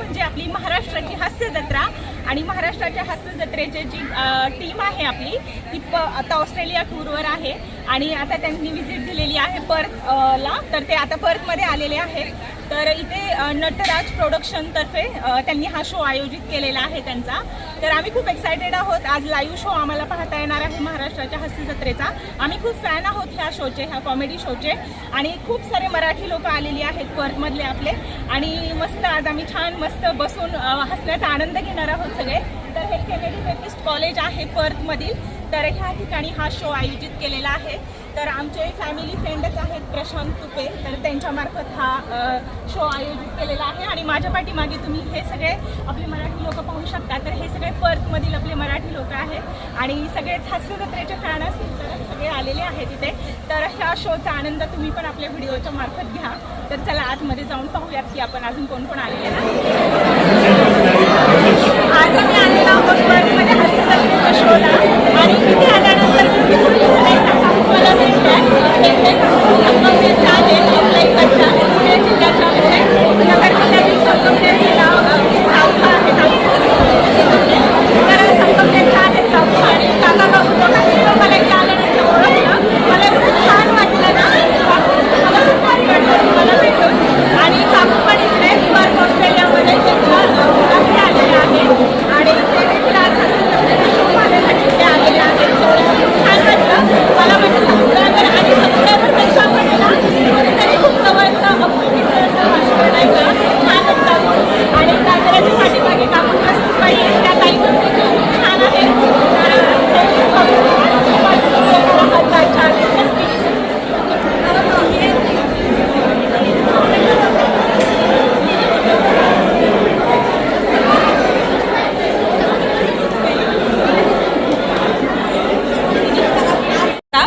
म्हणजे आपली महाराष्ट्राची हास्य जत्रा. आणि महाराष्ट्राच्या हास्य जत्रेची जी टीम आहे आपली ती प आता ऑस्ट्रेलिया टूरवर आहे. आणि आता त्यांनी व्हिजिट दिलेली आहे पर्थ ला तर ते आता पर्थमध्ये आलेले आहेत. तर इथे नटराज प्रोडक्शनतर्फे त्यांनी हा शो आयोजित केलेला आहे त्यांचा. तर आम्ही खूप एक्सायटेड आहोत. आज लाईव्ह शो आम्हाला पाहता येणार आहे महाराष्ट्राच्या हस्ती जत्रेचा. आम्ही खूप फॅन आहोत ह्या शोचे ह्या कॉमेडी शोचे आणि खूप सारे मराठी लोक आलेली आहेत पर्थमधले आपले. आणि मस्त आज आम्ही छान मस्त बसून हसण्याचा आनंद घेणार आहोत सगळे. तर हे केनेडी बेपिस्ट कॉलेज आहे पर्थमधील तर ह्या ठिकाणी हा शो आयोजित केलेला आहे. तर आमचे फॅमिली फ्रेंडच आहेत प्रशांत तुपे. तर त्यांच्यामार्फत हा शो आयोजित केलेला आहे. आणि माझ्या पाठीमागे तुम्ही हे सगळे आपले मराठी लोक पाहू शकता. तर हे सगळे पर्थमधील आपले मराठी लोक आहेत. आणि सगळेच हास्य जत्रेचे फॅन असतील तर सगळे आलेले आहेत इथे. तर ह्या शोचा आनंद तुम्ही पण आपल्या व्हिडिओच्या मार्फत घ्या. तर चला आतमध्ये जाऊन पाहूयात की आपण अजून कोण कोण आलेले आहे आज आम्ही आलेलो आहोत पर्थमध्ये हास्य जत्रेच्या शोला आणि इथे आल्यानंतर तुम्ही खूप सारे मला भेटतात हे ते संगमनेरचे आहेत आपल्या इकडच्या पुणे जिल्ह्याच्या पुणे नगर जिल्ह्यातील संगमनेर जिल्हा अ, गावठा आहे तर संगमनेरचे आहेत गावठा आणि काका काकू दोघांनी पण मला इथे आल्यानंतर ओळखलं मला खूप छान वाटलं ना मला खूप भारी वाटलं तुम्हाला भेटून आणि काकू पण इकडे पर्थ ऑस्ट्रेलियामध्ये त्यांच्या अ, मुलाकडे आलेले आहेत आणि ते देखील आज हास्य जत्रेचा शो पाहण्यासाठी इथे आलेले आहेत खूप छान वाटलं मला माझे सबस्क्रायबर आणि सबस्क्रायबरपेक्षा पण आहे ना कुठेतरी खूप जवळचं अपुलकीचं असं वाटतं नाही का छान वाटतं आणि गाजराच्या पाठीमागे काकू कस्तुरबाई आहेत त्या ताई पण देखील खूप छान आहेत तर ते खूप आवडतं. छान आहे नक्की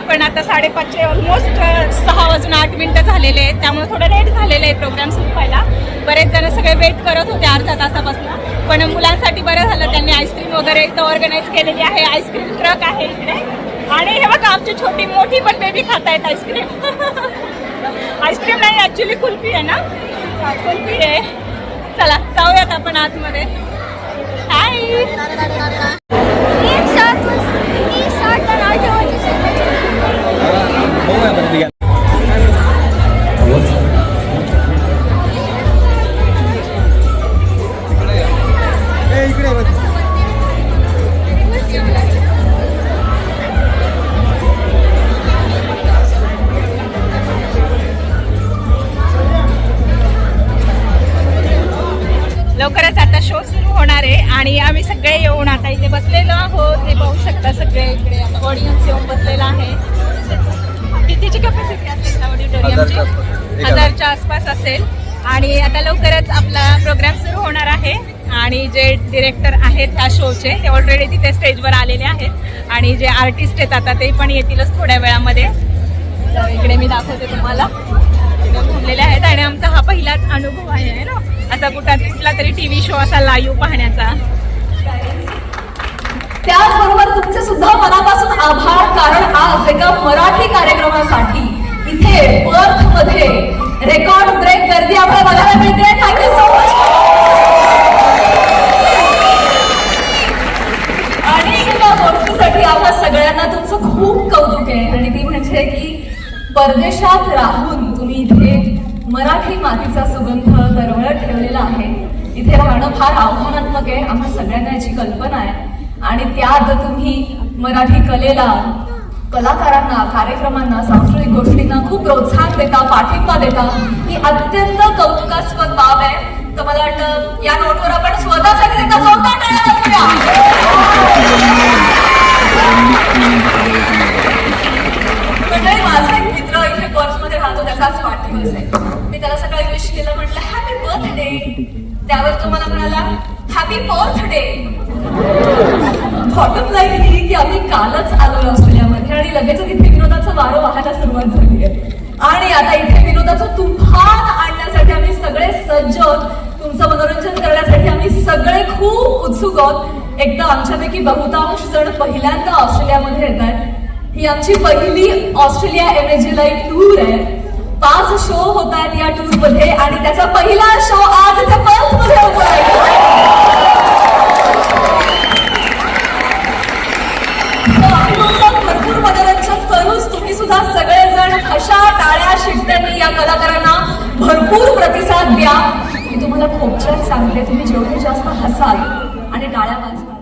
पण आता ऑलमोस्ट सहा वाजून आठ मिनटं झालेले आहेत. त्यामुळे थोडं लेट झालेलं आहे प्रोग्राम सुरू व्हायला. बरेच जण सगळे वेट करत होते अर्ध्या तासापासून. पण मुलांसाठी बरं झालं. त्यांनी आईस्क्रीम वगैरे इथं ऑर्गनाईज केलेली आहे. आईस्क्रीम ट्रक आहे इकडे. आणि हे बघा आमची छोटी मोठी पण बेबी खात आहेत आईस्क्रीम आईस्क्रीम नाही ॲक्च्युली कुल्फी आहे ना? कुल्फी आहे. चला जाऊयात आपण आतमध्ये. हाय हजारच्या आसपास. असेल. आणि आता लवकरच आपला प्रोग्राम सुरू होणार आहे. आणि जे डिरेक्टर आहेत त्या शोचे ते ऑलरेडी तिथे स्टेजवर आलेले आहेत. आणि जे आर्टिस्ट आहेत आता ते पण येतीलच थोड्या वेळामध्ये. इकडे मी दाखवते तुम्हाला. इकडे घुमलेले आहेत. आणि आमचा हा पहिलाच अनुभव आहे ना? असा कुठला कुठला तरी टीव्ही शो असा लाईव्ह पाहण्याचा. त्याचबरोबर तुमचे सुद्धा मनापासून आभार कारण आज एका मराठी कार्यक्रमासाठी इथे पर्थमध्ये रेकॉर्ड ब्रेक गर्दी आपल्याला बघायला मिळते. थँक्यू सो मच आणि एका गोष्टीसाठी आम्हा सगळ्यांना तुमचं खूप कौतुक आहे. आणि ती म्हणजे की परदेशात राहून तुम्ही इथे मराठी मातीचा सुगंध दरवळत ठेवलेला आहे. इथे राहणं फार आव्हानात्मक आहे. आम्हा सगळ्यांना याची कल्पना आहे. आणि त्यात तुम्ही मराठी कलेला कलाकारांना कार्यक्रमांना सांस्कृतिक गोष्टींना खूप प्रोत्साहन देता पाठिंबा देता. ही अत्यंत कौतुकास्पद बाब आहे. तर मला वाटतं या नोटवर आपण स्वतःसाठी एकदा जोरदार टाळ्या मंडळी माझा एक मित्र इथे पर्समध्ये राहतो त्याचाच वाढदिवस आहे. मी त्याला सकाळी विश केलं म्हटलं हॅपी बर्थडे त्यावर तो मला म्हणाला हॅपी बर्थडे बॉटम लाईन ही की आम्ही कालच आलो ऑस्ट्रेलिया ऑस्ट्रेलियामध्ये आणि लगेचच इथे विनोदाचं वारं वाहायला सुरुवात झाली आहे. आणि आता इथे विनोदाचं तुफान आणण्यासाठी आम्ही सगळे सज्ज तुमचं मनोरंजन करण्यासाठी आम्ही सगळे खूप उत्सुक आहोत. एकदा आमच्यापैकी बहुतांश जण पहिल्यांदा ऑस्ट्रेलियामध्ये येत आहेत. ही आमची पहिली Australia M G live tour आहे. पाच पाच शो होत आहेत या टूरमध्ये आणि त्याचा पहिला शो आज इथे पर्थमध्ये होतो टाळ्या या कलाकारांना भरपूर प्रतिसाद द्या. मी तुम्हाला खूप सांगते तुम्ही जेवढे जास्त हसाल आणि डाळ्या वाजवा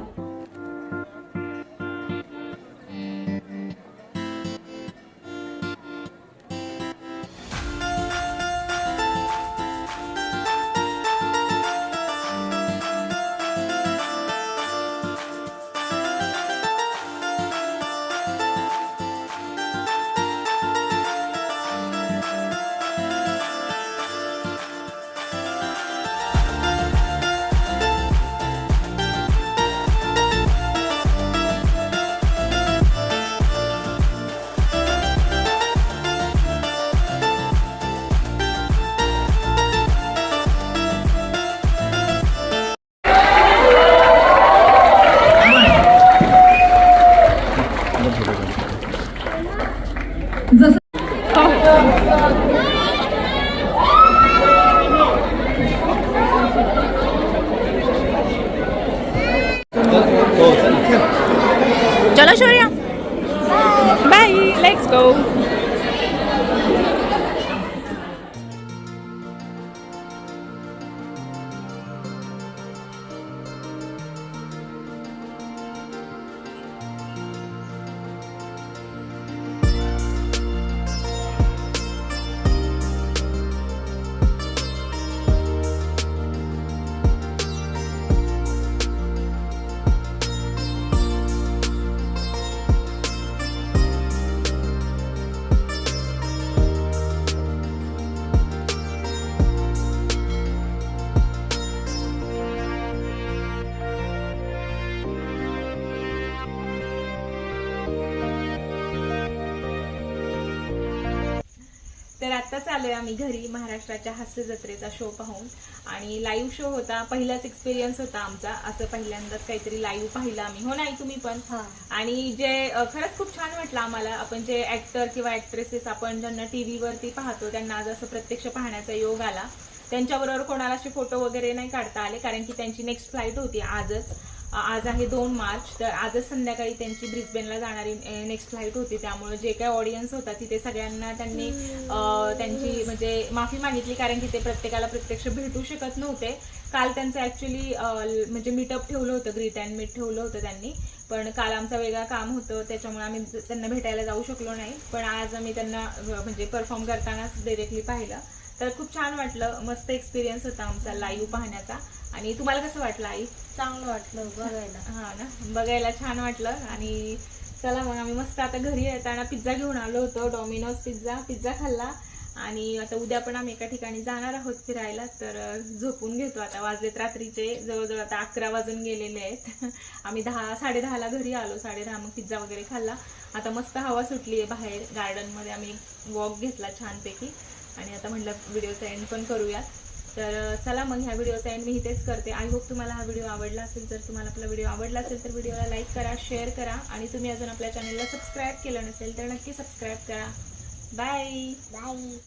Bye. Let's go. आत्ताच आलोय आम्ही घरी महाराष्ट्राच्या हास्य जत्रेचा शो पाहून. आणि लाईव्ह शो होता पहिलाच एक्सपिरियन्स होता आमचा. असं पहिल्यांदाच काहीतरी लाईव्ह पाहिलं आम्ही. हो नाही तुम्ही पण? आणि जे खरंच खूप छान वाटलं आम्हाला. आपण जे ऍक्टर किंवा ऍक्ट्रेसेस आपण ज्यांना टीव्हीवरती पाहतो त्यांना आज असं प्रत्यक्ष पाहण्याचा योग आला. त्यांच्याबरोबर कोणाला असे फोटो वगैरे नाही काढता आले कारण की त्यांची नेक्स्ट फ्लाईट होती आजच. आज आहे दोन मार्च तर आजच संध्याकाळी त्यांची ब्रिस्बेनला जाणारी नेक्स्ट फ्लाईट होती. त्यामुळे जे काही ऑडियन्स होता तिथे सगळ्यांना त्यांनी त्यांची म्हणजे माफी मागितली कारण की ते प्रत्येकाला प्रत्यक्ष भेटू शकत नव्हते. काल त्यांचं ऍक्च्युली म्हणजे मीटअप ठेवलं होतं ग्रीट अँड मीट ठेवलं होतं त्यांनी. पण काल आमचं वेगळं काम होतं त्याच्यामुळे आम्ही त्यांना भेटायला जाऊ शकलो नाही. पण आज आम्ही त्यांना म्हणजे परफॉर्म करतानाच डिरेक्टली पाहिलं. तर खूप छान वाटलं. मस्त एक्सपिरियन्स होता आमचा लाईव्ह पाहण्याचा. आणि तुम्हाला कसं वाटलं आई? चांगलं वाटलं बघायला. हा ना बघायला छान वाटलं. आणि चला मग आम्ही मस्त आता घरी येताना पिझ्झा घेऊन आलो होतो डॉमिनोज पिझ्झा पिझ्झा खाल्ला. आणि आता उद्या पण आम्ही एका ठिकाणी जाणार आहोत फिरायला तर झोपून घेतो आता. वाजलेत रात्रीचे जवळजवळ आता अकरा वाजून गेलेले आहेत. आम्ही दहा साडे दहाला घरी आलो साडे दहा मग पिझ्झा वगैरे खाल्ला. आता मस्त हवा सुटली आहे बाहेर गार्डनमध्ये आम्ही वॉक घेतला छानपैकी. आणि आता म्हटलं व्हिडिओचा एंड पण करूयात. तर चला मग ह्या व्हिडिओचा एंड मी इथेच करते. आय होप तुम्हाला हा व्हिडिओ आवडला असेल. जर तुम्हाला आपला व्हिडिओ आवडला असेल तर व्हिडिओला लाईक करा शेअर करा आणि तुम्ही अजून आपल्या चॅनलला सबस्क्राईब केलं नसेल तर नक्की सबस्क्राईब करा. Bye bye